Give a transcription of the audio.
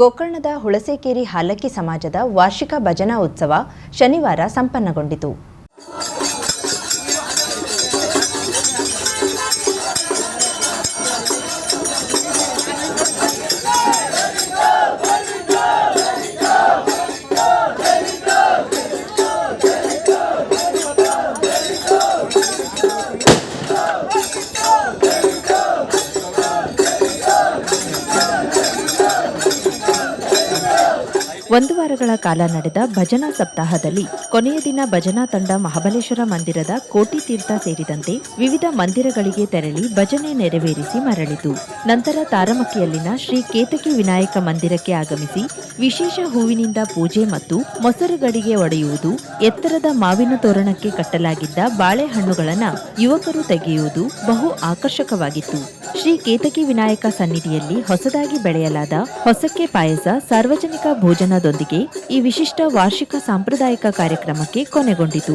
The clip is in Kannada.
ಗೋಕರ್ಣದ ಹುಳಸೇಕೇರಿ ಹಾಲಕ್ಕಿ ಸಮಾಜದ ವಾರ್ಷಿಕ ಭಜನಾ ಉತ್ಸವ ಶನಿವಾರ ಸಂಪನ್ನಗೊಂಡಿತು. ಒಂದು ವಾರಗಳ ಕಾಲ ನಡೆದ ಭಜನಾ ಸಪ್ತಾಹದಲ್ಲಿ ಕೊನೆಯ ದಿನ ಭಜನಾ ತಂಡ ಮಹಾಬಲೇಶ್ವರ ಮಂದಿರದ ಕೋಟಿ ತೀರ್ಥ ಸೇರಿದಂತೆ ವಿವಿಧ ಮಂದಿರಗಳಿಗೆ ತೆರಳಿ ಭಜನೆ ನೆರವೇರಿಸಿ ಮರಳಿತು. ನಂತರ ತಾರಮಕ್ಕಿಯಲ್ಲಿನ ಶ್ರೀ ಕೇತಕಿ ವಿನಾಯಕ ಮಂದಿರಕ್ಕೆ ಆಗಮಿಸಿ ವಿಶೇಷ ಹೂವಿನಿಂದ ಪೂಜೆ ಮತ್ತು ಮೊಸರು ಗಡಿಗೆ ಒಡೆಯುವುದು, ಎತ್ತರದ ಮಾವಿನ ತೋರಣಕ್ಕೆ ಕಟ್ಟಲಾಗಿದ್ದ ಬಾಳೆಹಣ್ಣುಗಳನ್ನು ಯುವಕರು ತೆಗೆಯುವುದು ಬಹು ಆಕರ್ಷಕವಾಗಿತ್ತು. ಶ್ರೀ ಕೇತಕಿ ವಿನಾಯಕ ಸನ್ನಿಧಿಯಲ್ಲಿ ಹೊಸದಾಗಿ ಬೆಳೆಯಲಾದ ಹೊಸಕ್ಕೆ ಪಾಯಸ, ಸಾರ್ವಜನಿಕ ಭೋಜನದೊಂದಿಗೆ ಈ ವಿಶಿಷ್ಟ ವಾರ್ಷಿಕ ಸಾಂಪ್ರದಾಯಿಕ ಕಾರ್ಯಕ್ರಮಕ್ಕೆ ಕೊನೆಗೊಂಡಿತು.